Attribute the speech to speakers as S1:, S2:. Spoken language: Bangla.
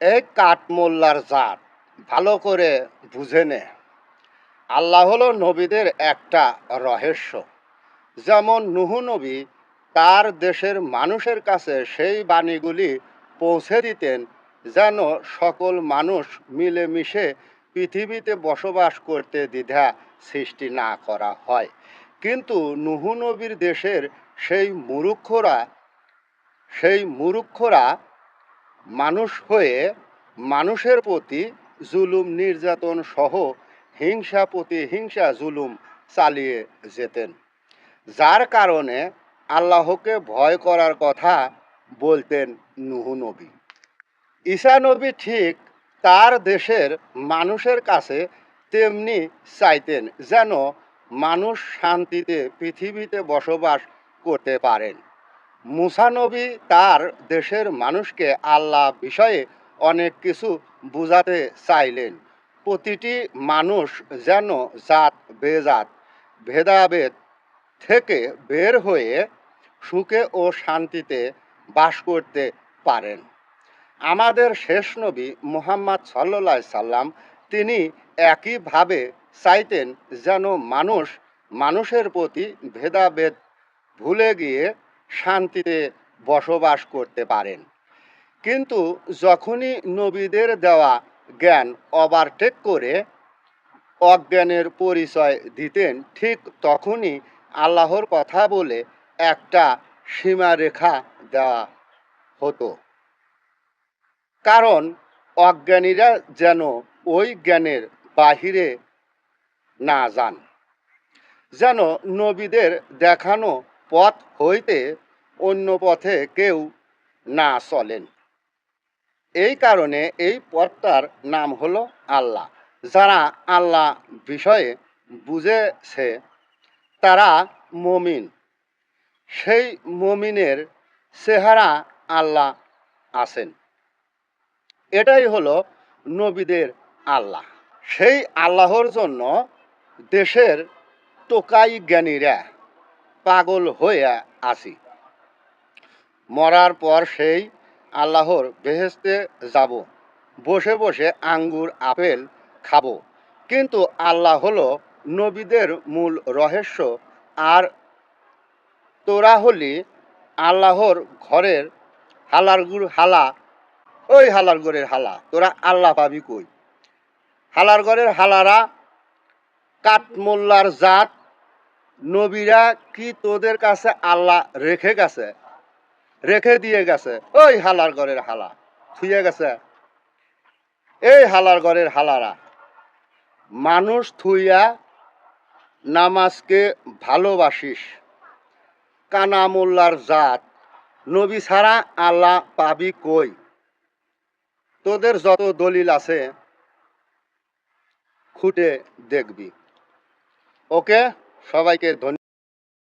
S1: এই কাঠমোল্লার জাত, ভালো করে বুঝে নে। আল্লাহ হলো নবীদের একটা রহস্য। যেমন নুহু নবী তার দেশের মানুষের কাছে সেই বাণীগুলি পৌঁছে দিতেন, যেন সকল মানুষ মিলেমিশে পৃথিবীতে বসবাস করতে দ্বিধা সৃষ্টি না করা হয়। কিন্তু নুহু নবীর দেশের সেই মুরুক্ষরা সেই মুরুক্ষরা মানুষ হয়ে মানুষের প্রতি জুলুম, নির্যাতন সহ হিংসা প্রতিহিংসা জুলুম চালিয়ে যেতেন। যার কারণে আল্লাহকে ভয় করার কথা বলতেন নুহু নবী। ঈসা নবী ঠিক তার দেশের মানুষের কাছে তেমনি চাইতেন যেন মানুষ শান্তিতে পৃথিবীতে বসবাস করতে পারেন। মুসা নবী তার দেশের মানুষকে আল্লাহ বিষয়ে অনেক কিছু বুঝাতে চাইলেন। প্রতিটি মানুষ যেন জাত, বেজাত, ভেদাভেদ থেকে বের হয়ে সুখে ও শান্তিতে বাস করতে পারেন। আমাদের শেষ নবী মুহাম্মদ সাল্লা সাল্লাম তিনি একইভাবে চাইতেন যেন মানুষ মানুষের প্রতি ভেদাভেদ ভুলে গিয়ে শান্তিতে বসবাস করতে পারেন। কিন্তু যখনই নবীদের দেওয়া জ্ঞান ওভারটেক করে, অজ্ঞানের পরিচয় দিতেন, ঠিক তখনই আল্লাহর কথা বলে একটা সীমারেখা দেওয়া হতো। কারণ অজ্ঞানীরা যেন ওই জ্ঞানের বাহিরে না যান। যেন নবীদের দেখানো পথ হইতে অন্য পথে কেউ না চলেন। এই কারণে এই পথটার নাম হলো আল্লাহ। যারা আল্লাহ বিষয়ে বুঝেছে, তারা মমিন। সেই মমিনের চেহারা আল্লাহ আছেন। এটাই হলো নবীদের আল্লাহ। সেই আল্লাহর জন্য দেশের টোকাই জ্ঞানীরা পাগল হয়ে আছি মরার পর সেই আল্লাহর বেহেস্তে যাব। বসে বসে আঙ্গুর, আপেল খাব। কিন্তু আল্লাহ হলো নবীদের মূল রহস্য। আর তোরা হলি আল্লাহর ঘরের হালার গুড় হালা। ওই হালার ঘরের হালা, তোরা আল্লাহ পাবি কই? হালার ঘরের হালারা কাঠমোল্লার জাত নবীরা কি তোদের কাছে আল্লাহ রেখে গেছে? রেখে দিয়ে গেছে। ওই হালার ঘরের হালা। থুয়ে গেছে। এই হালার ঘরের হালারা। মানুষ থুইয়া নামাজকে ভালোবাসিস। কানা মোল্লার জাত। নবী ছাড়া আল্লাহ পাবি কই? তোদের যত দলিল আছে, খুঁটে দেখবি। ওকে? সবাইকে ধন্যবাদ।